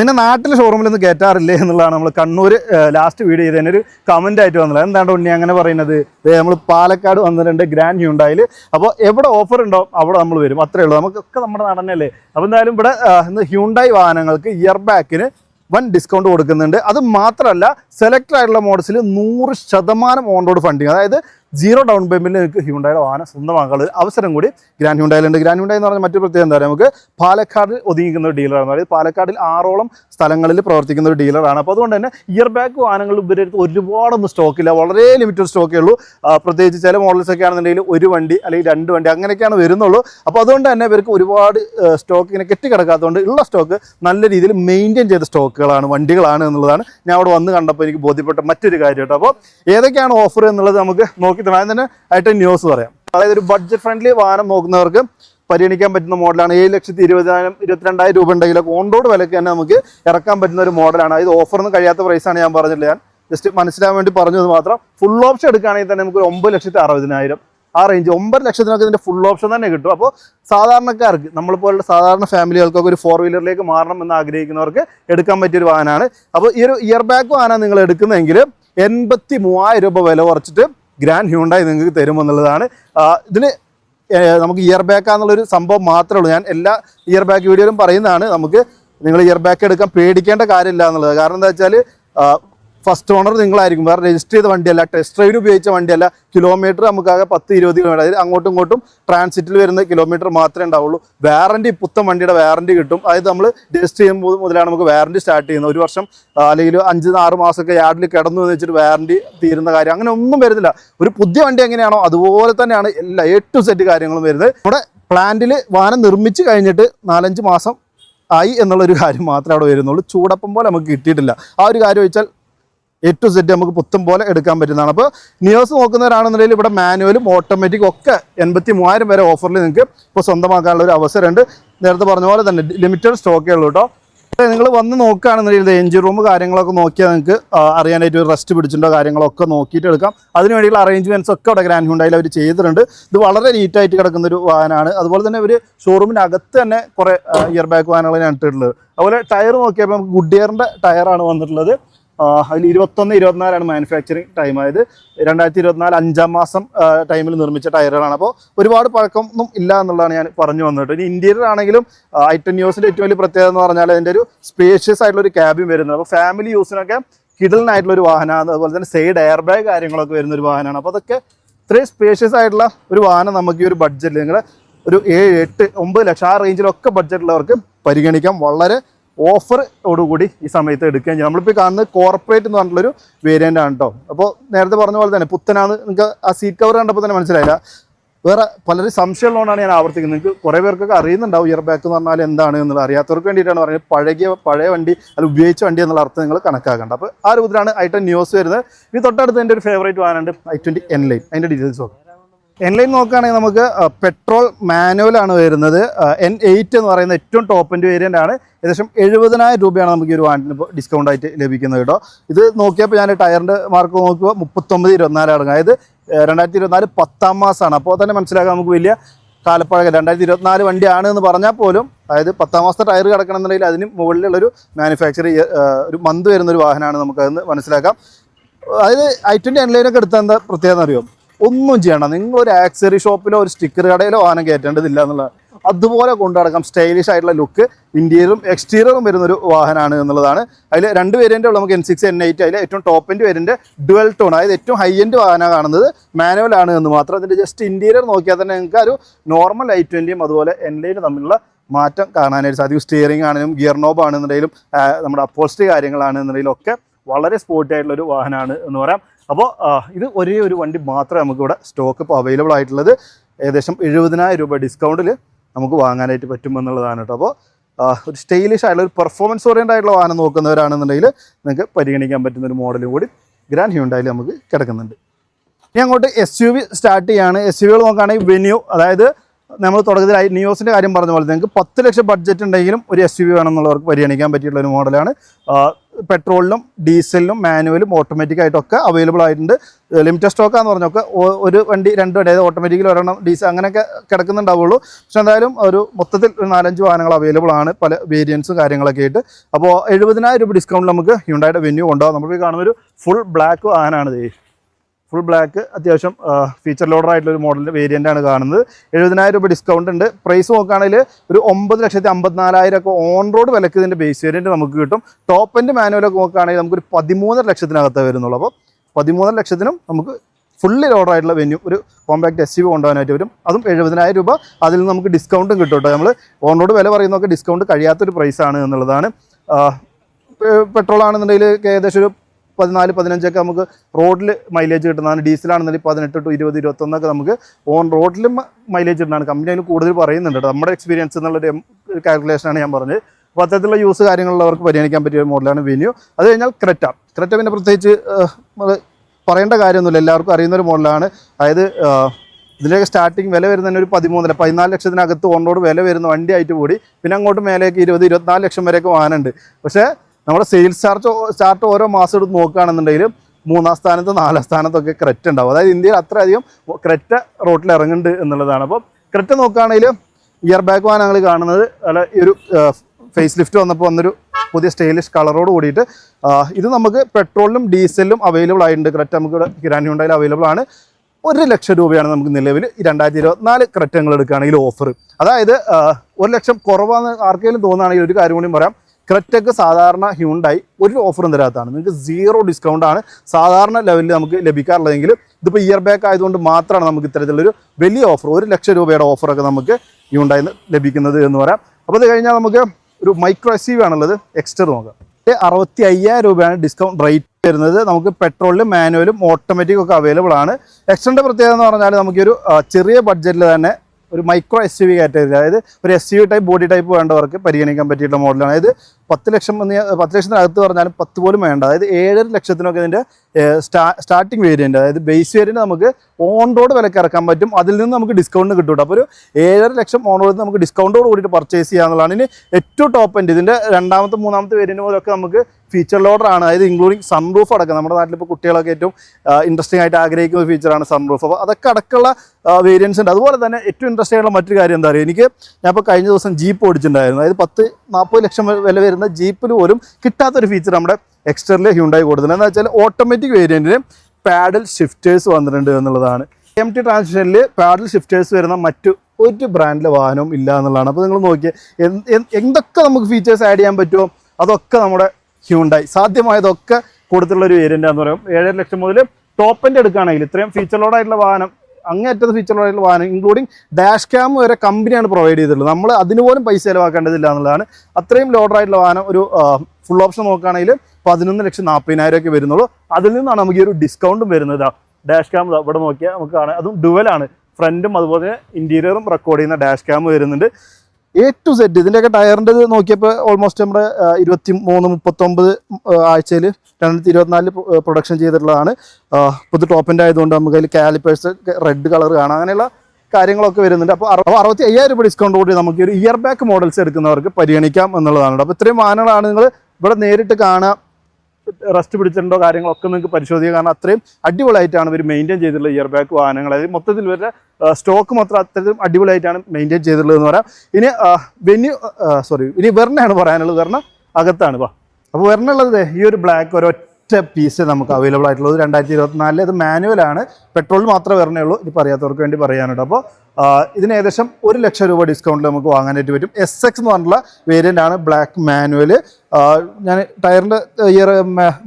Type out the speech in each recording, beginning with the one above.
നിന്നെ നാട്ടിലെ ഷോറൂമിൽ ഒന്ന് കയറ്റാറില്ലേ എന്നുള്ളതാണ് നമ്മൾ കണ്ണൂർ ലാസ്റ്റ് വീഡിയോ ചെയ്തതിന് ഒരു കമന്റ് ആയിട്ട് വന്നത്. എന്താണ് ഉണ്ണി അങ്ങനെ പറയുന്നത്? നമ്മൾ പാലക്കാട് വന്നിട്ടുണ്ട് ഗ്രാൻഡ് ഹ്യൂണ്ടായിൽ അപ്പോൾ എവിടെ ഓഫർ ഉണ്ടോ അവിടെ നമ്മൾ വരും. അത്രേ ഉള്ളൂ. നമുക്കൊക്കെ നമ്മുടെ നടനല്ലേ. അപ്പോൾ എന്തായാലും ഇവിടെ ഇന്ന് ഹ്യൂണ്ടായി വാഹനങ്ങൾക്ക് ഇയർ ബാക്കിന് വൻ ഡിസ്കൗണ്ട് കൊടുക്കുന്നുണ്ട്. അത് മാത്രമല്ല സെലക്ട് ആയിട്ടുള്ള മോഡൽസിൽ നൂറ് ശതമാനം ഓൺ റോഡ് ഫണ്ടിങ് അതായത് സീറോ ഡൗൺ പേയ്മെന്റിൽ നിങ്ങൾക്ക് ഹ്യൂണ്ടായുടെ വാഹനം സ്വന്തമാക്കാനുള്ള അവസരം കൂടി ഗ്രാൻഡ് ഹ്യൂണ്ടായിലുണ്ട് ഗ്രാൻഡ് ഹ്യൂണ്ടായി എന്ന് പറഞ്ഞാൽ മറ്റൊരു പ്രത്യേകത എന്താ പറയുക? നമുക്ക് പാലക്കാട് ഒതുങ്ങിക്കുന്ന ഒരു ഡീലറാണ് അതായത് പാലക്കാടിൽ ആറോളം സ്ഥലങ്ങളിൽ പ്രവർത്തിക്കുന്ന ഒരു ഡീലറാണ് അപ്പോൾ അതുകൊണ്ട് തന്നെ ഇയർ ബാക്ക് വാഹനങ്ങൾ ഇവരുടെ അടുത്ത് ഒരുപാടൊന്നും സ്റ്റോക്കില്ല വളരെ ലിമിറ്റഡ് സ്റ്റോക്കേ ഉള്ളൂ പ്രത്യേകിച്ച് ചില മോഡൽസ് ഒക്കെ ആണെന്നുണ്ടെങ്കിൽ ഒരു വണ്ടി അല്ലെങ്കിൽ രണ്ട് വണ്ടി അങ്ങനെയൊക്കെയാണ് വരുന്നുള്ളൂ. അപ്പോൾ അതുകൊണ്ട് തന്നെ ഇവർക്ക് ഒരുപാട് സ്റ്റോക്ക് ഇങ്ങനെ കെട്ടിക്കിടക്കാത്തതുകൊണ്ട് ഉള്ള സ്റ്റോക്ക് നല്ല രീതിയിൽ മെയിന്റെയിൻ ചെയ്ത സ്റ്റോക്കുകളാണ് വണ്ടികളാണ് എന്നുള്ളതാണ് ഞാൻ അവിടെ വന്ന് കണ്ടപ്പോൾ എനിക്ക് ബോധ്യപ്പെട്ട മറ്റൊരു കാര്യം കേട്ടോ. അപ്പോൾ ഏതൊക്കെയാണ് ഓഫർ എന്നുള്ളത് നമുക്ക് നോക്കി. തന്നെ തന്നെ ആയിട്ട് ന്യൂസ് പറയാം. അതായത് ഒരു ബഡ്ജറ്റ് ഫ്രണ്ട്ലി വാഹനം നോക്കുന്നവർക്ക് പരിഗണിക്കാൻ പറ്റുന്ന മോഡലാണ് ഏഴ് ലക്ഷത്തി ഇരുപതിനായിരം ഇരുപത്തിരണ്ടായിരം രൂപ ഉണ്ടെങ്കിലും ഓൺറോഡ് വിലയ്ക്ക് തന്നെ നമുക്ക് ഇറക്കാൻ പറ്റുന്ന ഒരു മോഡലാണ് അതായത് ഓഫറിന് കഴിയാത്ത പ്രൈസാണ് ഞാൻ പറഞ്ഞില്ല ഞാൻ ജസ്റ്റ് മനസ്സിലാൻ വേണ്ടി പറഞ്ഞത് മാത്രം. ഫുൾ ഓപ്ഷൻ എടുക്കുകയാണെങ്കിൽ തന്നെ നമുക്ക് ഒരു ഒമ്പത് ലക്ഷത്തി അറുപതിനായിരം. ആ റേഞ്ച് ഒമ്പത് ലക്ഷത്തിനൊക്കെ ഇതിന്റെ ഫുൾ ഓപ്ഷൻ തന്നെ കിട്ടും. അപ്പോൾ സാധാരണക്കാർക്ക് നമ്മളെപ്പോലുള്ള സാധാരണ ഫാമിലികൾക്കൊക്കെ ഒരു ഫോർ വീലറിലേക്ക് മാറണം എന്ന് ആഗ്രഹിക്കുന്നവർക്ക് എടുക്കാൻ പറ്റിയൊരു വാഹനമാണ്. അപ്പോൾ ഈ ഒരു ഇയർ ബാക്ക് വാഹനം നിങ്ങൾ എടുക്കുന്നതെങ്കിൽ എൺപത്തി മൂവായിരം രൂപ വില കുറച്ചിട്ട് ഗ്രാൻഡ് ഹ്യൂണ്ടായി നിങ്ങൾക്ക് തരുമെന്നുള്ളതാണ്. ഇതിന് നമുക്ക് ഇയർ ബാക്ക് എന്നുള്ളൊരു സംഭവം മാത്രമേ ഉള്ളൂ. ഞാൻ എല്ലാ ഇയർ ബാക്ക് വീഡിയോയിലും പറയുന്നതാണ് നമുക്ക് നിങ്ങൾ ഇയർ ബാക്ക് എടുക്കാൻ പേടിക്കേണ്ട കാര്യമില്ല എന്നുള്ളത്. കാരണം എന്താ വെച്ചാൽ ഫസ്റ്റ് ഓണർ നിങ്ങളായിരിക്കും. വേറെ രജിസ്റ്റർ ചെയ്ത വണ്ടിയല്ല ടെസ്റ്റ് ഡ്രൈവിന് ഉപയോഗിച്ച വണ്ടിയല്ല. കിലോമീറ്റർ നമുക്കാകെ പത്ത് ഇരുപത് കിലോമീറ്റർ അതായത് അങ്ങോട്ടും ഇങ്ങോട്ടും ട്രാൻസിറ്റിൽ വരുന്ന കിലോമീറ്റർ മാത്രമേ ഉണ്ടാവുള്ളൂ. വാറണ്ടി പുത്തൻ വണ്ടിയുടെ വാറണ്ടി കിട്ടും. അതായത് നമ്മൾ രജിസ്റ്റർ ചെയ്യുമ്പോൾ മുതലാണ് നമുക്ക് വാറണ്ടി സ്റ്റാർട്ട് ചെയ്യുന്നത്. ഒരു വർഷം അല്ലെങ്കിൽ അഞ്ച് ആറ് മാസമൊക്കെ യാർഡിൽ കിടന്നു എന്ന് വെച്ചിട്ട് വാറണ്ടി തീരുന്ന കാര്യം. അങ്ങനെ ഒന്നും വരുന്നില്ല. ഒരു പുതിയ വണ്ടി എങ്ങനെയാണോ അതുപോലെ തന്നെയാണ് എല്ലാ എ ടു സെറ്റ് കാര്യങ്ങളും വരുന്നത്. നമ്മുടെ പ്ലാന്റിൽ വാഹനം നിർമ്മിച്ച് കഴിഞ്ഞിട്ട് നാലഞ്ച് മാസം ആയി എന്നുള്ളൊരു കാര്യം മാത്രമേ അവിടെ വരുന്നുള്ളൂ. ചൂടപ്പം പോലെ നമുക്ക് കിട്ടിയിട്ടില്ല. ആ ഒരു കാര്യം വെച്ചാൽ എ ടു സെറ്റ് നമുക്ക് പുത്തം പോലെ എടുക്കാൻ പറ്റുന്നതാണ്. അപ്പോൾ നിയോസ് നോക്കുന്നവരാണെന്നുണ്ടെങ്കിൽ ഇവിടെ മാനുവലും ഓട്ടോമാറ്റിക് ഒക്കെ എൺപത്തി മൂവായിരം വരെ ഓഫറിൽ നിങ്ങൾക്ക് ഇപ്പോൾ സ്വന്തമാക്കാനുള്ള ഒരു അവസരമുണ്ട്. നേരത്തെ പറഞ്ഞ പോലെ തന്നെ ലിമിറ്റഡ് സ്റ്റോക്കേ ഉള്ളൂ കേട്ടോ നിങ്ങൾ വന്ന് നോക്കുകയാണെന്നുണ്ടെങ്കിൽ എഞ്ചിൻ റൂം കാര്യങ്ങളൊക്കെ നോക്കിയാൽ നിങ്ങൾക്ക് അറിയാനായിട്ട് ഒരു റെസ്റ്റ് പിടിച്ചിട്ടുണ്ടോ കാര്യങ്ങളൊക്കെ നോക്കിയിട്ട് എടുക്കാം. അതിന് വേണ്ടിയുള്ള അറേഞ്ച്മെന്റ്സ് ഒക്കെ അവിടെ ഗ്രാൻഡ് ഹുണ്ടായിൽ അവർ ചെയ്തിട്ടുണ്ട്. ഇത് വളരെ നീറ്റായിട്ട് കിടക്കുന്ന ഒരു വാഹനമാണ്. അതുപോലെ തന്നെ ഒരു ഷോറൂമിന്റെ അകത്ത് തന്നെ കുറേ ഇയർ ബാക്ക് ഞാൻ ഇട്ടിട്ടുള്ളത്. അതുപോലെ ടയർ നോക്കിയപ്പോൾ നമുക്ക് ഗുഡിയറിന്റെ ടയറാണ് വന്നിട്ടുള്ളത്. അതിൽ ഇരുപത്തൊന്ന് ഇരുപത്തിനാലാണ് മാനുഫാക്ചറിങ് ടൈം ആയത്. രണ്ടായിരത്തി ഇരുപത്തിനാല് അഞ്ചാം മാസം ടൈമിൽ നിർമ്മിച്ച ടയറുകളാണ് അപ്പോൾ ഒരുപാട് പഴക്കമൊന്നും ഇല്ല എന്നുള്ളതാണ് ഞാൻ പറഞ്ഞു വന്നിട്ട് ഇനി ഇന്റീരിയർ ആണെങ്കിലും ടെൻ ന്യൂസിന്റെ ഏറ്റവും വലിയ പ്രത്യേകത എന്ന് പറഞ്ഞാൽ അതിന്റെ ഒരു സ്പേഷ്യസ് ആയിട്ടുള്ള ഒരു ക്യാബിൻ വരുന്നത്. അപ്പോൾ ഫാമിലി യൂസിനൊക്കെ കിടലിനായിട്ടുള്ള ഒരു വാഹനമാണ് അതുപോലെ തന്നെ സൈഡ് എയർ ബാഗ് കാര്യങ്ങളൊക്കെ വരുന്ന ഒരു വാഹനമാണ് അപ്പോൾ അതൊക്കെ ഇത്രയും സ്പേഷ്യസ് ആയിട്ടുള്ള ഒരു വാഹനം നമുക്ക് ഈ ഒരു ബഡ്ജറ്റിൽ നിങ്ങൾ ഒരു ഏഴ് എട്ട് ഒമ്പത് ലക്ഷം ആ റേഞ്ചിലൊക്കെ ബഡ്ജറ്റുള്ളവർക്ക് പരിഗണിക്കാം. വളരെ ഓഫറോടുകൂടി ഈ സമയത്ത് എടുക്കുകയും ചെയ്യും. നമ്മളിപ്പോൾ കാണുന്നത് കോർപ്പറേറ്റ് എന്ന് പറഞ്ഞിട്ടുള്ളൊരു വേരിയന്റ് ആണ് കേട്ടോ അപ്പോൾ നേരത്തെ പറഞ്ഞ പോലെ തന്നെ പുത്തനാണ്. നിങ്ങൾക്ക് ആ സീറ്റ് കവർ കണ്ടപ്പോൾ തന്നെ മനസ്സിലായില്ല. വേറെ പലരും സംശയമുള്ളതുകൊണ്ടാണ് ഞാൻ ആവർത്തിക്കുന്നത്. നിങ്ങൾക്ക് കുറേ പേർക്കൊക്കെ അറിയുന്നുണ്ടാവും ഇയർ ബാക്ക് എന്ന് പറഞ്ഞാൽ എന്താണ് എന്നുള്ള അറിയാത്തവർക്ക് വേണ്ടിയിട്ടാണ് പറയുന്നത് പഴകിയ പഴയ വണ്ടി അത് ഉപയോഗിച്ച വണ്ടി എന്നുള്ള അർത്ഥം നിങ്ങൾ കണക്കാക്കേണ്ട. അപ്പോൾ ആ രൂപത്തിലാണ് ഐറ്റം ന്യൂസ് വരുന്നത്. ഇനി തൊട്ടടുത്ത് എന്റെ ഒരു ഫേവറേറ്റ് വാഹനമുണ്ട് ഐ ട്വന്റി എൻ ലൈൻ അതിന്റെ ഡീറ്റെയിൽസ് നോക്കാം. എൻലൈൻ നോക്കുകയാണെങ്കിൽ നമുക്ക് പെട്രോൾ മാനുവലാണ് വരുന്നത്. എൻ എയ്റ്റ് എന്ന് പറയുന്ന ഏറ്റവും ടോപ്പ് എന്റെ വേരിയന്റ് ആണ്. ഏകദേശം എഴുപതിനായിരം രൂപയാണ് നമുക്ക് ഈ ഒരു വാണ്ടിന് ഡിസ്കൗണ്ട് ആയിട്ട് ലഭിക്കുന്നത് കേട്ടോ. ഇത് നോക്കിയപ്പോൾ ഞാൻ ടയറിന്റെ മാർക്ക് നോക്കുമ്പോൾ മുപ്പത്തൊമ്പത് ഇരുപത്തിനാലാണ് അതായത് രണ്ടായിരത്തി ഇരുപത്തിനാല് പത്താം മാസമാണ്. അപ്പോൾ തന്നെ മനസ്സിലാക്കാൻ നമുക്ക് വലിയ കാലപ്പഴക്കം. രണ്ടായിരത്തി ഇരുപത്തിനാല് വണ്ടിയാണ് എന്ന് പറഞ്ഞാൽ പോലും അതായത് പത്താം മാസത്തെ ടയർ കിടക്കണമെന്നുണ്ടെങ്കിൽ അതിന് മുകളിലുള്ളൊരു മാനുഫാക്ചർ ഒരു മന്ത് വരുന്നൊരു വാഹനമാണ് നമുക്കതെന്ന് മനസ്സിലാക്കാം. അതായത് ഐ ട്വന്റി എൻലൈനൊക്കെ എടുത്താൽ എന്താ പ്രത്യേകത അറിയോ? ഒന്നും ചെയ്യണ്ട. നിങ്ങൾ ഒരു ആക്സറി ഷോപ്പിലോ ഒരു സ്റ്റിക്കർ കടയിലോ ആനം കയറ്റേണ്ടതില്ല എന്നുള്ള അതുപോലെ കൊണ്ടു നടക്കാം. സ്റ്റൈലിഷ് ആയിട്ടുള്ള ലുക്ക് ഇന്റീരിയറും എക്സ്റ്റീരിയറും വരുന്ന ഒരു വാഹനമാണ് എന്നുള്ളതാണ്. അതിൽ രണ്ട് വേരിയന്റ് ഉള്ളൂ. നമുക്ക് എൻ സിക്സ് എൻ എയ്റ്റ് അതിൽ ഏറ്റവും ടോപ്പ് വേരിയന്റ് ഡുവൽ ടോൺ അതായത് ഏറ്റവും ഹൈ എൻഡ് വാഹനം കാണുന്നത്. മാനുവൽ ആണ് എന്ന് മാത്രം. അതിന്റെ ജസ്റ്റ് ഇന്റീരിയർ നോക്കിയാൽ തന്നെ നിങ്ങൾക്ക് ഒരു നോർമൽ ഐ ട്വന്റിയും അതുപോലെ എൻ ലൈനും തമ്മിലുള്ള മാറ്റം കാണാനായിട്ട് സാധിക്കും. സ്റ്റിയറിംഗ് ആണെങ്കിലും ഗിയർ നോബ് ആണെന്നുണ്ടെങ്കിലും നമ്മുടെ അപ്പോസ്റ്റ് കാര്യങ്ങളാണെന്നുണ്ടെങ്കിലും ഒക്കെ വളരെ സ്പോർട്ടി ആയിട്ടുള്ള ഒരു വാഹനമാണ് എന്ന് പറയാം. അപ്പോൾ ഇത് ഒരേ ഒരു വണ്ടി മാത്രമേ നമുക്കിവിടെ സ്റ്റോക്ക് ഇപ്പോൾ അവൈലബിൾ ആയിട്ടുള്ളത്. ഏകദേശം എഴുപതിനായിരം രൂപ ഡിസ്കൗണ്ടിൽ നമുക്ക് വാങ്ങാനായിട്ട് പറ്റുമെന്നുള്ളതാണ് കേട്ടോ. അപ്പോൾ ഒരു സ്റ്റൈലിഷ് ആയിട്ടുള്ള ഒരു പെർഫോമൻസ് ഓറിയന്റ് ആയിട്ടുള്ള വാഹനം നോക്കുന്നവരാണെന്നുണ്ടെങ്കിൽ നിങ്ങൾക്ക് പരിഗണിക്കാൻ പറ്റുന്ന ഒരു മോഡലും കൂടി ഗ്രാൻഡ് ഹ്യൂണ്ടായിൽ നമുക്ക് കിടക്കുന്നുണ്ട്. ഇനി അങ്ങോട്ട് എസ് യു വി സ്റ്റാർട്ട് ചെയ്യാണ്. എസ് യു വികൾ നോക്കുകയാണെങ്കിൽ വെന്യൂ അതായത് നമ്മൾ തുടക്കത്തിൽ നിയോസിന്റെ കാര്യം പറഞ്ഞ പോലെ നിങ്ങൾക്ക് പത്ത് ലക്ഷം ബഡ്ജറ്റ് ഉണ്ടെങ്കിലും ഒരു എസ് യു വി വേണമെന്നുള്ളവർക്ക് പരിഗണിക്കാൻ പറ്റിയിട്ടുള്ള ഒരു മോഡലാണ് പെട്രോളിലും ഡീസലിലും മാനുവലും ഓട്ടോമാറ്റിക് ആയിട്ടൊക്കെ അവൈലബിൾ ആയിട്ടുണ്ട് ലിമിറ്റഡ് സ്റ്റോക്ക് സ്റ്റോക്കാന്ന് പറഞ്ഞൊക്കെ ഒരു വണ്ടി രണ്ട് വണ്ടി അതായത് ഓട്ടോമാറ്റിക്കിൽ ഒരെണ്ണം ഡീസൽ അങ്ങനെയൊക്കെ കിടക്കുന്നുണ്ടാവുള്ളൂ. പക്ഷെ എന്തായാലും ഒരു മൊത്തത്തിൽ നാലഞ്ച് വാഹനങ്ങൾ അവൈലബിൾ ആണ്. പല വേരിയൻസും കാര്യങ്ങളൊക്കെ ആയിട്ട്. അപ്പോൾ എഴുപതിനായിരം രൂപ ഡിസ്കൗണ്ട് നമുക്ക് ഹ്യുണ്ടായിട്ട് വെന്യൂ കൊണ്ടുപോകാം. നമുക്ക് കാണുന്ന ഒരു ഫുൾ ബ്ലാക്ക് വാഹനമാണ് ഇത് ഫുൾ ബ്ലാക്ക് അത്യാവശ്യം ഫീച്ചർ ലോഡർ ആയിട്ടുള്ള ഒരു മോഡലിന്റെ വേരിയന്റ് ആണ് കാണുന്നത്. എഴുപതിനായിരം രൂപ ഡിസ്കൗണ്ട് ഉണ്ട്. പ്രൈസ് നോക്കുകയാണെങ്കിൽ ഒരു ഒമ്പത് ലക്ഷത്തി അമ്പത്തിനാലായിരം ഒക്കെ ഓൺ റോഡ് വിലക്ക് ഇതിന്റെ ബേസ് വേരിയന്റ് നമുക്ക് കിട്ടും. ടോപ്പ് എൻഡ് മാനുവലൊക്കെ നോക്കുകയാണെങ്കിൽ നമുക്കൊരു പതിമൂന്നര ലക്ഷത്തിനകത്തേ വരുന്നുള്ളൂ. അപ്പോൾ പതിമൂന്നര ലക്ഷത്തിനും നമുക്ക് ഫുള്ളി ലോഡർ ആയിട്ടുള്ള വെന്യൂ ഒരു കോമ്പാക്ട് എസ് യു കൊണ്ടുപോകാനായിട്ട് വരും അതും എഴുപതിനായിരം രൂപ. അതിൽ നിന്ന് നമുക്ക് ഡിസ്കൗണ്ടും കിട്ടും കേട്ടോ. നമ്മൾ ഓൺ റോഡ് വില പറയുന്നതൊക്കെ ഡിസ്കൗണ്ട് കഴിയാത്തൊരു പ്രൈസാണ് എന്നുള്ളതാണ്. പെട്രോൾ ആണെന്നുണ്ടെങ്കിൽ ഏകദേശം ഒരു പതിനാല് പതിനഞ്ചൊക്കെ നമുക്ക് റോഡിൽ മൈലേജ് കിട്ടുന്നതാണ്. ഡീസലാണെന്നുണ്ടെങ്കിൽ പതിനെട്ട് ടു ഇരുപത് ഇരുപത്തൊന്നൊക്കെ നമുക്ക് ഓൺ റോഡിലും മൈലേജ് കിട്ടുന്നതാണ് കമ്പനി അതിൽ കൂടുതൽ പറയുന്നുണ്ട് നമ്മുടെ എക്സ്പീരിയൻസ് എന്നുള്ളൊരു കാൽക്കുലേഷനാണ് ഞാൻ പറഞ്ഞത്. അപ്പോൾ അത്തരത്തിലുള്ള യൂസ് കാര്യങ്ങളുള്ളവർക്ക് പരിഗണിക്കാൻ പറ്റിയ മോഡലാണ് വെന്യൂ അത് കഴിഞ്ഞാൽ ക്രെറ്റ ക്രെറ്റ പിന്നെ പ്രത്യേകിച്ച് പറയേണ്ട കാര്യമൊന്നുമില്ല. എല്ലാവർക്കും അറിയുന്ന ഒരു മോഡലാണ് അതായത് ഇതിലേക്ക് സ്റ്റാർട്ടിങ് വില വരുന്നതിന് ഒരു പതിമൂന്നര പതിനാല് ലക്ഷത്തിനകത്ത് ഓൺ റോഡ് വില വരുന്ന വണ്ടിയായിട്ട് കൂടി പിന്നെ അങ്ങോട്ട് മേലേക്ക് ഇരുപത് ഇരുപത്തിനാല് ലക്ഷം വരെയൊക്കെ വാഹനമുണ്ട് പക്ഷേ നമ്മുടെ സെയിൽസ് ചാർജ് ചാർട്ട് ഓരോ മാസം എടുത്ത് നോക്കുകയാണെന്നുണ്ടെങ്കിൽ മൂന്നാം സ്ഥാനത്ത് നാലാം സ്ഥാനത്തൊക്കെ ക്രെറ്റ് ഉണ്ടാവും. അതായത് ഇന്ത്യയിൽ അത്രയധികം ക്രെറ്റ റോട്ടിൽ ഇറങ്ങുന്നുണ്ട് എന്നുള്ളതാണ്. അപ്പോൾ ക്രെറ്റ നോക്കുകയാണെങ്കിൽ ഇയർ ബാക്ക് വാൻ ഞങ്ങൾ കാണുന്നത്. അല്ല ഈ ഒരു ഫേസ് ലിഫ്റ്റ് വന്നപ്പോൾ വന്നൊരു പുതിയ സ്റ്റൈലിഷ് കളറോട് കൂടിയിട്ട് ഇത് നമുക്ക് പെട്രോളിലും ഡീസലിലും അവൈലബിൾ ആയിട്ടുണ്ട്. ക്രെറ്റ നമുക്ക് ഇവിടെ കിരാൻ ഹ്യുണ്ടായിൽ അവൈലബിൾ ആണ്. ഒരു ലക്ഷം രൂപയാണ് നമുക്ക് നിലവിൽ രണ്ടായിരത്തി ഇരുപത്തിനാല് ക്രെറ്റങ്ങൾ എടുക്കുകയാണെങ്കിൽ ഓഫർ അതായത് ഒരു ലക്ഷം കുറവാണെന്ന് ആർക്കെങ്കിലും തോന്നുകയാണെങ്കിൽ ഒരു കാര്യം കൂടി പറയാം. ക്രെറ്റക്ക് സാധാരണ ഹ്യൂണ്ടായി ഒരു ഓഫറും തരാത്തതാണ്. നിങ്ങൾക്ക് സീറോ ഡിസ്കൗണ്ട് ആണ് സാധാരണ ലെവലിൽ നമുക്ക് ലഭിക്കാറുള്ളതെങ്കിൽ ഇതിപ്പോൾ ഇയർ ബാക്ക് ആയതുകൊണ്ട് മാത്രമാണ് നമുക്ക് ഇത്തരത്തിലൊരു വലിയ ഓഫർ ഒരു ലക്ഷം രൂപയുടെ ഓഫറൊക്കെ നമുക്ക് ഹ്യൂണ്ടായി ലഭിക്കുന്നത് എന്ന് പറയാം. അപ്പോൾ അത് കഴിഞ്ഞാൽ നമുക്ക് ഒരു മൈക്രോ എസ് യു ആണുള്ളത്. എക്സ്റ്റർ നോക്കാം. അറുപത്തി അയ്യായിരം രൂപയാണ് ഡിസ്കൗണ്ട് റേറ്റ് വരുന്നത്. നമുക്ക് പെട്രോളിലും മാനുവലും ഓട്ടോമാറ്റിക്കും ഒക്കെ അവൈലബിൾ ആണ്. എക്സ്റ്ററിന്റെ പ്രത്യേകത എന്ന് പറഞ്ഞാൽ നമുക്കൊരു ചെറിയ ബഡ്ജറ്റിൽ തന്നെ ഒരു micro S U V category അതായത് ഒരു S U type body type വേണ്ടവർക്ക് പരിഗണിക്കാൻ പറ്റിയിട്ടുള്ള മോഡലാണ്. അതായത് പത്ത് ലക്ഷം എന്ന് പത്ത് ലക്ഷത്തിനകത്ത് പറഞ്ഞാലും പത്ത് പോലും വേണ്ട. അതായത് ഏഴര ലക്ഷത്തിനൊക്കെ ഇതിന്റെ സ്റ്റാ സ്റ്റാർട്ടിംഗ് വേരിയന്റ് അതായത് ബേസ് വേരിയന്റ് നമുക്ക് ഓൺ റോഡ് വിലക്ക് ഇറക്കാൻ പറ്റും. അതിൽ നിന്ന് നമുക്ക് ഡിസ്കൗണ്ട് കിട്ടും അപ്പോൾ ഒരു ഏഴര ലക്ഷം ഓൺ റോഡിൽ നമുക്ക് ഡിസ്കൗണ്ടോട് കൂടിയിട്ട് പർച്ചേസ് ചെയ്യാന്നുള്ളതാണ് ഇനി ഏറ്റവും ടോപ്പ് എൻഡ് ഇതിന്റെ രണ്ടാമത്തെ മൂന്നാമത്തെ വേരിയന്റ് മുതലൊക്കെ നമുക്ക് ഫീച്ചർ ലോഡർ ആണ്. അതായത് ഇൻക്ലൂഡിങ് സൺറൂഫ് അടക്കം. നമ്മുടെ നാട്ടിൽ ഇപ്പോൾ കുട്ടികളൊക്കെ ഏറ്റവും ഇൻട്രസ്റ്റിംഗ് ആയിട്ട് ആഗ്രഹിക്കുന്ന ഒരു ഫീച്ചറാണ് സൺറൂഫ് അപ്പോൾ അതൊക്കെ അടക്കമുള്ള വേരിയൻസ് ഉണ്ട്. അതുപോലെ തന്നെ ഏറ്റവും ഇൻട്രസ്റ്റിംഗ് ആയിട്ടുള്ള മറ്റൊരു കാര്യം എന്താ പറയുക എനിക്ക് ഞാൻ ഇപ്പോൾ കഴിഞ്ഞ ദിവസം ജീപ്പ് ഓടിച്ചിട്ടുണ്ടായിരുന്നു. അതായത് പത്ത് നാൽപ്പത് ലക്ഷം വില വരുന്ന ജീപ്പിൽ പോലും കിട്ടാത്തൊരു ഫീച്ചർ നമ്മുടെ എക്സ്റ്ററിൽ ഹ്യൂണ്ടായി കൊടുത്തിട്ടുണ്ട്. എന്താ വെച്ചാൽ ഓട്ടോമാറ്റിക് വേരിയന്റിന് പാഡൽ ഷിഫ്റ്റേഴ്സ് വന്നിട്ടുണ്ട് എന്നുള്ളതാണ്. എം ടി ട്രാൻസ്മിഷനിൽ പാഡൽ ഷിഫ്റ്റേഴ്സ് വരുന്ന മറ്റു ഒരു ബ്രാൻഡിലെ വാഹനവും ഇല്ല എന്നുള്ളതാണ്. അപ്പോൾ നിങ്ങൾ നോക്കിയേ എന്ത് എന്ത് എന്തൊക്കെ നമുക്ക് ഫീച്ചേഴ്സ് ആഡ് ചെയ്യാൻ പറ്റുമോ? അതൊക്കെ നമ്മുടെ ഹ്യൂണ്ടായി സാധ്യമായതൊക്കെ കൊടുത്തുള്ള ഒരു വേരിയന്റ് എന്ന് പറയും. ഏഴര ലക്ഷം മുതൽ ടോപ്പ് എന്റെ എടുക്കുകയാണെങ്കിൽ ഇത്രയും ഫീച്ചറോടായിട്ടുള്ള വാഹനം അങ്ങേറ്റത്തെ ഫീച്ചറോടായിട്ടുള്ള വാഹനം ഇൻക്ലൂഡിങ് ഡാഷ് ക്യാം വരെ കമ്പനിയാണ് പ്രൊവൈഡ് ചെയ്തിട്ടുള്ളത്. നമ്മൾ അതിന് പോലും പൈസ ചിലവാക്കേണ്ടതില്ല എന്നുള്ളതാണ്. അത്രയും ലോഡറായിട്ടുള്ള വാഹനം ഒരു ഫുൾ ഓപ്ഷൻ നോക്കുകയാണെങ്കിൽ പതിനൊന്ന് ലക്ഷം നാൽപ്പതിനായിരം ഒക്കെ വരുന്നുള്ളൂ. അതിൽ നിന്നാണ് നമുക്ക് ഈ ഒരു ഡിസ്കൗണ്ടും വരുന്നത്. ഡാഷ് ക്യാം ഇവിടെ നോക്കിയാൽ നമുക്ക് കാണാം. അതും ഡുവലാണ് ഫ്രണ്ടും അതുപോലെ ഇന്റീരിയറും റെക്കോർഡ് ചെയ്യുന്ന ഡാഷ് ക്യാം വരുന്നുണ്ട്. എ ടു സെഡ് ഇതിന്റെയൊക്കെ ടയറിന്റെ നോക്കിയപ്പോൾ ഓൾമോസ്റ്റ് നമ്മുടെ ഇരുപത്തി മൂന്ന് മുപ്പത്തൊമ്പത് ആഴ്ചയിൽ രണ്ടായിരത്തി ഇരുപത്തിനാലിൽ പ്രൊഡക്ഷൻ ചെയ്തിട്ടുള്ളതാണ്. പുതു ടോപ്പിന്റെ ആയതുകൊണ്ട് നമുക്ക് അതിൽ കാലിപ്പേഴ്സ് റെഡ് കളർ കാണാം. അങ്ങനെയുള്ള കാര്യങ്ങളൊക്കെ വരുന്നുണ്ട്. അപ്പോൾ അറു- അറുപത്തി അയ്യായിരം രൂപ ഡിസ്കൗണ്ട് കൂടി നമുക്ക് ഒരു ഇയർ ബാക്ക് മോഡൽസ് എടുക്കുന്നവർക്ക് പരിഗണിക്കാം എന്നുള്ളതാണ്. അപ്പോൾ ഇത്രയും വാഹനങ്ങളാണ് നിങ്ങൾ ഇവിടെ നേരിട്ട് കാണുക റെസ്റ്റ് പിടിച്ചിട്ടുണ്ടോ കാര്യങ്ങളൊക്കെ നിങ്ങൾക്ക് പരിശോധിക്കാം. കാരണം അത്രയും അടിപൊളിയായിട്ടാണ് ഇവർ മെയിന്റെയിൻ ചെയ്തിട്ടുള്ള ഇയർ ബാക്ക് വാഹനങ്ങൾ. അതായത് മൊത്തത്തിൽ ഇവരുടെ സ്റ്റോക്ക് മാത്രം അത്രയും അടിപൊളിയായിട്ടാണ് മെയിന്റെയിൻ ചെയ്തിട്ടുള്ളത് എന്ന് പറയാം. ഇനി വെന്യൂ സോറി ഇനി വെർണയാണ് പറയാനുള്ളത്. വെർണ അകത്താണ് വാ അപ്പോൾ വെർണുള്ളത് ഈ ഒരു ബ്ലാക്ക് ഒരൊറ്റ പീസ് നമുക്ക് അവൈലബിൾ ആയിട്ടുള്ളത്. രണ്ടായിരത്തി ഇരുപത്തിനാലിൽ ഇത് മാനുവലാണ് പെട്രോൾ മാത്രമേ വരണേ ഉള്ളൂ ഇനി പറയാത്തവർക്ക് വേണ്ടി പറയാനുണ്ട്. അപ്പോൾ ഇതിന് ഏകദേശം ഒരു ലക്ഷം രൂപ ഡിസ്കൗണ്ടിൽ നമുക്ക് വാങ്ങാനായിട്ട് പറ്റും. എസ് എക്സ് എന്ന് പറഞ്ഞിട്ടുള്ള വേരിയന്റ് ആണ് ബ്ലാക്ക് മാനുവൽ ഞാൻ ടയറിന്റെ ഇയർ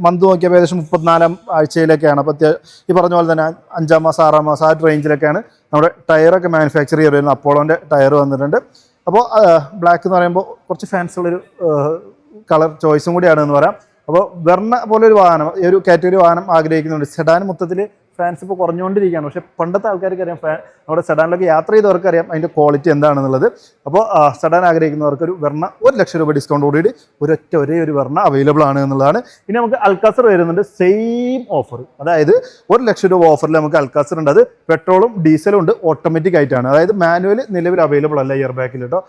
മന്ത് നോക്കിയപ്പോൾ ഏകദേശം മുപ്പത്തിനാലാം ആഴ്ചയിലൊക്കെയാണ്. അപ്പോൾ ഈ പറഞ്ഞ പോലെ തന്നെ അഞ്ചാം മാസം ആറാം മാസം ആ റേഞ്ചിലൊക്കെയാണ് നമ്മുടെ ടയറൊക്കെ മാനുഫാക്ചർ ചെയ്ത് വരുന്നത്. അപ്പോളോന്റെ ടയർ വന്നിട്ടുണ്ട്. അപ്പോൾ ബ്ലാക്ക് എന്ന് പറയുമ്പോൾ കുറച്ച് ഫാൻസുള്ളൊരു കളർ ചോയ്സും കൂടിയാണ് എന്ന് പറയാം. അപ്പോൾ വെർണ പോലെ ഒരു വാഹനം ഈ ഒരു കാറ്റഗറി വാഹനം ആഗ്രഹിക്കുന്നുണ്ട്. സെഡാൻ മൊത്തത്തിൽ ഫാൻസ് ഇപ്പോൾ കുറഞ്ഞുകൊണ്ടിരിക്കുകയാണ്. പക്ഷേ പണ്ടത്തെ ആൾക്കാർക്ക് അറിയാം ഫാൻ നമ്മുടെ സെഡാനിലൊക്കെ യാത്ര ചെയ്തവർക്ക് അറിയാം അതിന്റെ ക്വാളിറ്റി എന്താണെന്നുള്ളത് അപ്പോൾ സെഡാൻ ആഗ്രഹിക്കുന്നവർക്ക് ഒരു വെർണ ഒരു ലക്ഷം രൂപ ഡിസ്കൗണ്ട് കൂടിയിട്ട് ഒരൊറ്റ ഒരേ ഒരു വെർണ അവൈലബിൾ ആണ് എന്നുള്ളതാണ്. ഇനി നമുക്ക് അൽക്കാസർ വരുന്നുണ്ട് സെയിം ഓഫർ അതായത് ഒരു ലക്ഷം രൂപ ഓഫറിൽ നമുക്ക് അൽക്കാസർ ഉണ്ട്. അത് പെട്രോളും ഡീസലും ഉണ്ട് ഓട്ടോമാറ്റിക് ആയിട്ടാണ്. അതായത് മാനുവൽ നിലവിൽ അവൈലബിൾ അല്ല ഇയർ ബാക്കിൽ കേട്ടോ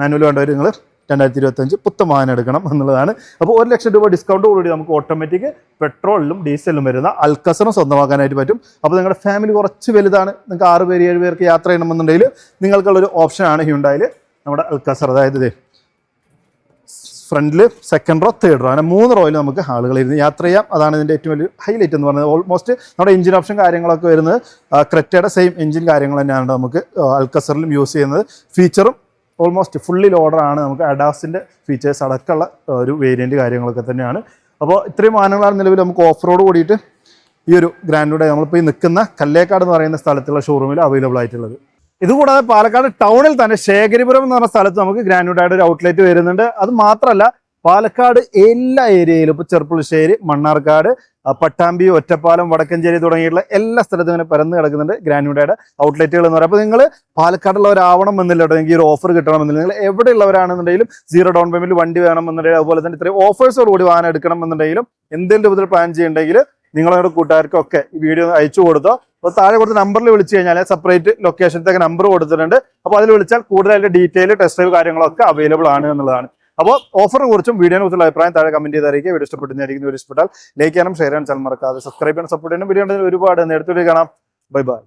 മാനുവൽ വേണ്ടവർ നിങ്ങൾ രണ്ടായിരത്തി ഇരുപത്തഞ്ച് വാഹനം എടുക്കണം എന്നുള്ളതാണ്. അപ്പോൾ ഒരു ലക്ഷം രൂപ ഡിസ്കൗണ്ട് കൂടി നമുക്ക് ഓട്ടോമാറ്റിക് പെട്രോളിലും ഡീസലിലും വരുന്ന അൽക്കസറും സ്വന്തമാക്കാനായിട്ട് പറ്റും. അപ്പോൾ നിങ്ങളുടെ ഫാമിലി കുറച്ച് വലുതാണ്. നിങ്ങൾക്ക് ആറ് പേര് ഏഴ് പേർക്ക് യാത്ര ചെയ്യണമെന്നുണ്ടെങ്കിൽ നിങ്ങൾക്കുള്ളൊരു ഓപ്ഷനാണ് ഹ്യുണ്ടായിൽ നമ്മുടെ അൽക്കസർ. അതായത് ഇത് ഫ്രണ്ടിൽ സെക്കൻഡ് റോ തേർഡ് റോ അങ്ങനെ മൂന്ന് റോയിൽ നമുക്ക് ആളുകളിരുന്ന് യാത്ര ചെയ്യാം. അതാണ് ഇതിന്റെ ഏറ്റവും വലിയ ഹൈലൈറ്റ് എന്ന് പറയുന്നത്. ഓൾമോസ്റ്റ് നമ്മുടെ എഞ്ചിൻ ഓപ്ഷൻ കാര്യങ്ങളൊക്കെ വരുന്നത് ക്രെറ്റയുടെ സെയിം എഞ്ചിൻ കാര്യങ്ങൾ തന്നെയാണ് നമുക്ക് അൽക്കസറിലും യൂസ് ചെയ്യുന്നത്. ഫീച്ചറും ഓൾമോസ്റ്റ് ഫുള്ളി ലോഡറാണ് നമുക്ക് അഡാസിന്റെ ഫീച്ചേഴ്സ് അടക്കമുള്ള ഒരു വേരിയന്റ് കാര്യങ്ങളൊക്കെ തന്നെയാണ്. അപ്പോൾ ഇത്രയും വാഹനങ്ങളാണ് നിലവിൽ നമുക്ക് ഓഫ് റോഡ് കൂടിയിട്ട് ഈ ഒരു ഗ്രാൻഡുടെ നമ്മളിപ്പോൾ ഈ നിൽക്കുന്ന കല്ലേക്കാട് എന്ന് പറയുന്ന സ്ഥലത്തുള്ള ഷോറൂമിൽ അവൈലബിൾ ആയിട്ടുള്ളത്. ഇതുകൂടാതെ പാലക്കാട് ടൗണിൽ തന്നെ ശേഖരിപുരം എന്ന് പറഞ്ഞ സ്ഥലത്ത് നമുക്ക് ഗ്രാൻഡുഡായിട്ട് ഒരു ഔട്ട്ലെറ്റ് വരുന്നുണ്ട്. അത് മാത്രമല്ല പാലക്കാട് എല്ലാ ഏരിയയിലും ഇപ്പോൾ ചെറുപ്പുളശ്ശേരി മണ്ണാർക്കാട് പട്ടാമ്പി ഒറ്റപ്പാലം വടക്കഞ്ചേരി തുടങ്ങിയിട്ടുള്ള എല്ലാ സ്ഥലത്തും ഇങ്ങനെ പരന്ന് കിടക്കുന്നുണ്ട് ഗ്രാനുഡയുടെ ഔട്ട്ലെറ്റുകൾ എന്ന് പറയുമ്പോൾ നിങ്ങൾ പാലക്കാടുള്ളവരാവണം എന്നില്ല കേട്ടോ ഒരു ഓഫർ കിട്ടണമെന്നില്ല. നിങ്ങൾ എവിടെയുള്ളവരാണെന്നുണ്ടെങ്കിലും സീറോ ഡൗൺ പേയ്മെന്റ് വണ്ടി വേണമെന്നുണ്ടെങ്കിൽ അതുപോലെ തന്നെ ഇത്രയും ഓഫേഴ്സോട് കൂടി വാഹനം എടുക്കണം എന്നുണ്ടെങ്കിലും എന്തെങ്കിലും രൂപത്തിൽ പ്ലാൻ ചെയ്യുന്നുണ്ടെങ്കിൽ നിങ്ങളുടെ കൂട്ടുകാർക്കൊക്കെ ഈ വീഡിയോ അയച്ചു കൊടുത്തോ. അപ്പോൾ താഴെ കൊടുത്ത നമ്പറിൽ വിളിച്ചു കഴിഞ്ഞാൽ സെപ്പറേറ്റ് ലൊക്കേഷനത്തേക്ക് നമ്പർ കൊടുത്തിട്ടുണ്ട്. അപ്പോൾ അതിൽ വിളിച്ചാൽ കൂടുതലായിട്ട് ഡീറ്റെയിൽ ടെസ്റ്റ് ഡ്രൈവ് കാര്യങ്ങളൊക്കെ അവൈലബിൾ ആണ് എന്നുള്ളതാണ്. അപ്പോൾ ഓഫറിനെ കുറിച്ചും വീഡിയോനെ കുറിച്ചുള്ള അഭിപ്രായം താഴെ കമന്റ് ചെയ്ത് അറിയിക്കുക വീഡിയോ ഇഷ്ടപ്പെട്ടുന്നതായിരിക്കും വീഡിയോ ഇഷ്ടപ്പെട്ടാൽ ലൈക്ക് ചെയ്യാനും ഷെയർ ചെയ്യാനും ചാനൽ മറക്കാതെ സബ്സ്ക്രൈബ് ചെയ്യാനും സപ്പോർട്ട് ചെയ്യാനും വീഡിയോ ഉണ്ടെങ്കിൽ ഒരുപാട് നേരത്തെ കാണാം. Bye bye